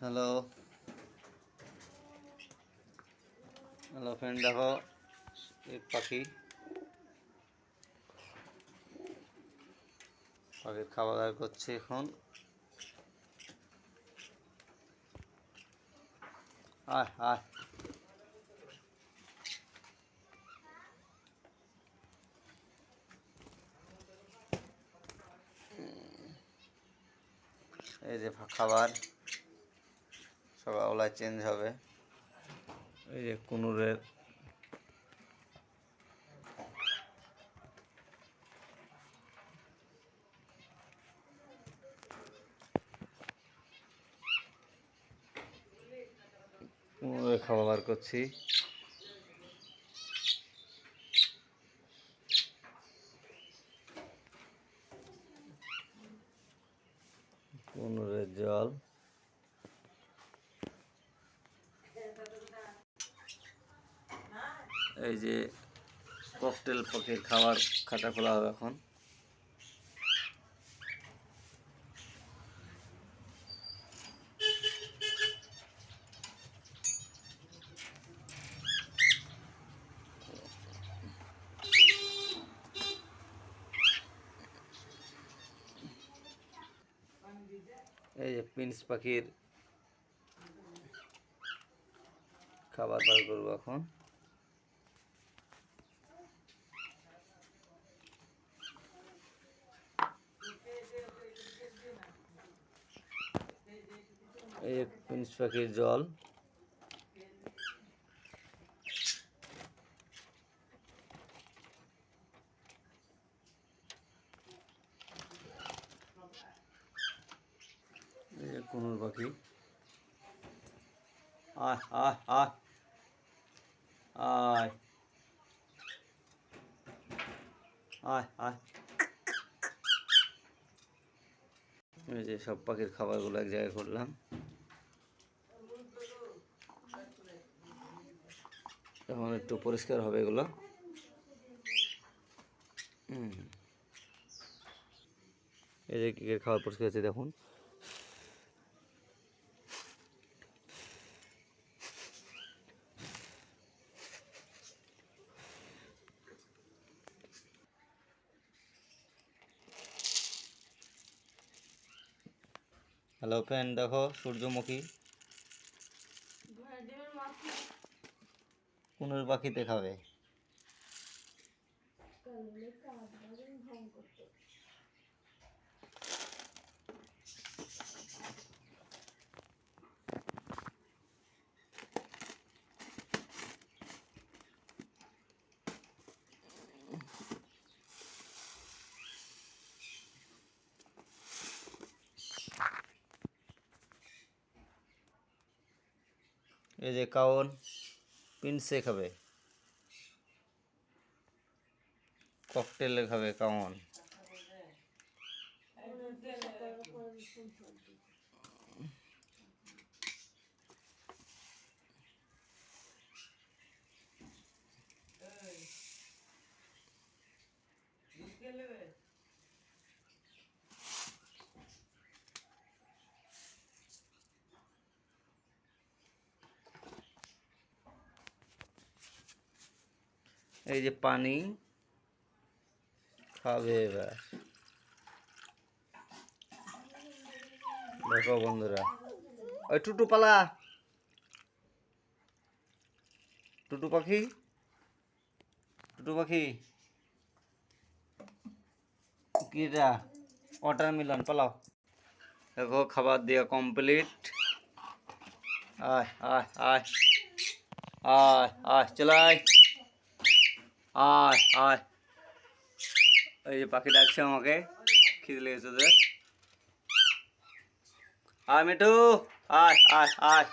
Hello. Hello friend দেখো পাখি। পাখির খাওয়া দাওয়া করছে এখন। আয় আয়। এই যে খাবার। সকালবেলায় চেঞ্জ হবে। এই যে কুনুরের খাবার বার করছি। কুনুরের জল। এই যে ককটেল পাখির খাবার খাতা খোলা হবে এখন। এই যে প্রিন্স পাখির খাবার বার করব এখন। এই প্রিন্স পাখির জল। কুনুর পাখি। আয় আয় আয়। আয়। আয় আয়। এই যে সব পাখির খাবারগুলো এক জায়গায় করলাম। এখন একটু পরিষ্কার হবে এগুলো। এই যে কেকের খাবার পরিষ্কার আছে দেখুন। হ্যালো ফ্রেন্ড, দেখো সূর্যমুখী। কোনোর পাখিতে খাবে। এই যে কাউন। পিনসে খাবে ককটেলে খাবে কাউন এই যে পানি খাবে এবার। দেখো বন্ধুরা, ওই টুটু পালা। টুটু পাখি টুটু পাখি। কিটা ওয়াটার মিলন পালাও। দেখো, খাবার দেওয়া কমপ্লিট আয় আয় আয়। আয় আয় আয়। আয় এই যে পাখি ডাকছে আমাকে খিদে লেগেছে ওদের আয় মিঠু আয় আয় আয়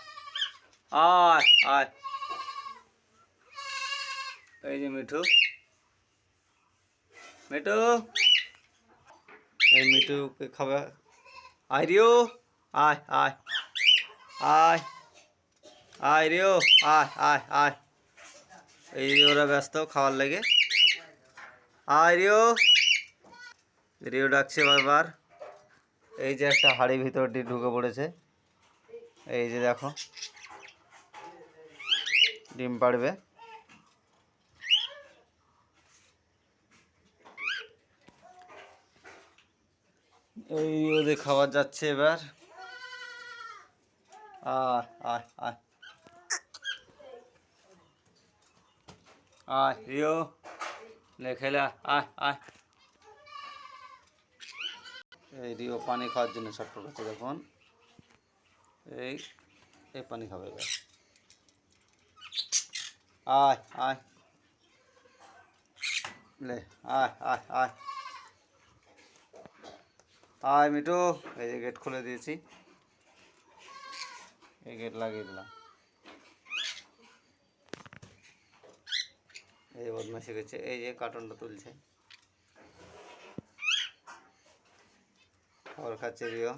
আয় আয় এই যে মিঠু মিঠু এই মিঠুকে খাবে আয় রিও আয় আয় আয় আয় রিও আয় আয় আয় এই ওরা ব্যস্ত খাওয়ার লেগে। আয় রিও। রিও ডাকছে বারবার। এই যে একটা হাড়ি ভিতরটি ঢুকে পড়েছে। এই যে দেখো। ডিম পাড়বে। এই ওদের খাবার যাচ্ছে এবার। আয় আয় আয়। আয় রিও লে খেলে আয়, আয় এই রিও পানি খাওয়ার জন্য ছটফট করছে দেখুন এই এই পানি খাবে এবার আয় আয় লে আয় আয় আয় আয় এই যে গেট খুলে দিয়েছি। এই গেট লাগিয়ে দিলাম। এই বদমাসি গেছে এই যে কার্টনটা তুলছে। খাবার খাচ্ছে রিও।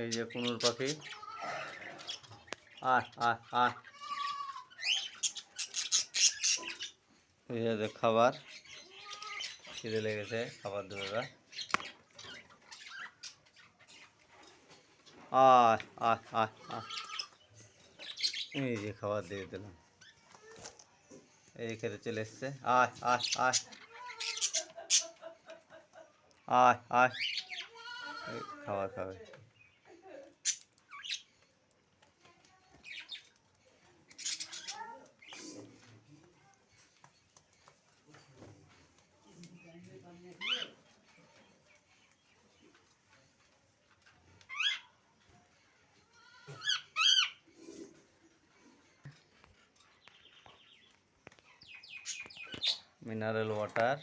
এই যে কুনুর পাখি। আয় এই যে খাবার। খিদে লেগেছে খাবার দেবে এবার আয় আয় আয় আয় এই যে খাবার দিয়ে দিলাম এই যে খেতে চলে এসছে আয় আয় আয় আয় আয় এই খাবার খাবে মিনারেল ওয়াটার।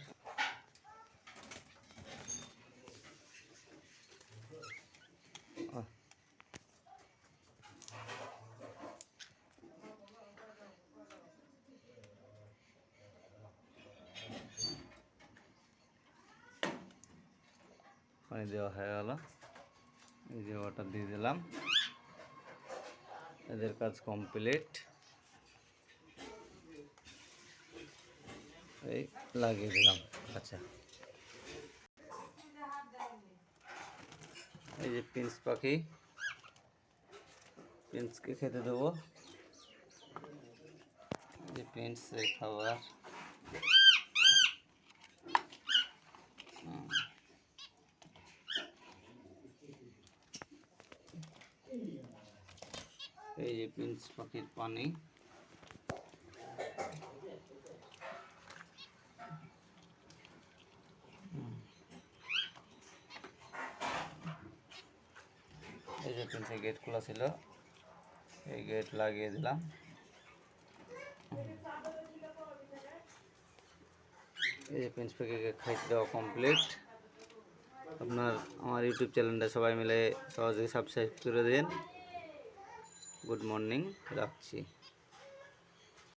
পানি দেওয়া হয়ে গেল। এই যে ওয়াটার দিয়ে দিলাম। এদের কাজ কমপ্লিট এই লাগিয়ে দিলাম। আচ্ছা। এই যে পিন্স পাখি, পিন্সকে খেতে দেবো। যে পিন্স খাবার। এই যে পিন্স পাখির পানি। এই যে তিনটে গেট খোলা ছিল। এই গেট লাগিয়ে দিলাম। এই যে প্রিন্স পেকে খাইতে দেওয়া কমপ্লিট আপনার আমার ইউটিউব চ্যানেলটা সবাই মিলে সহজে সাবস্ক্রাইব করে দিন। গুড মর্নিং রাখছি।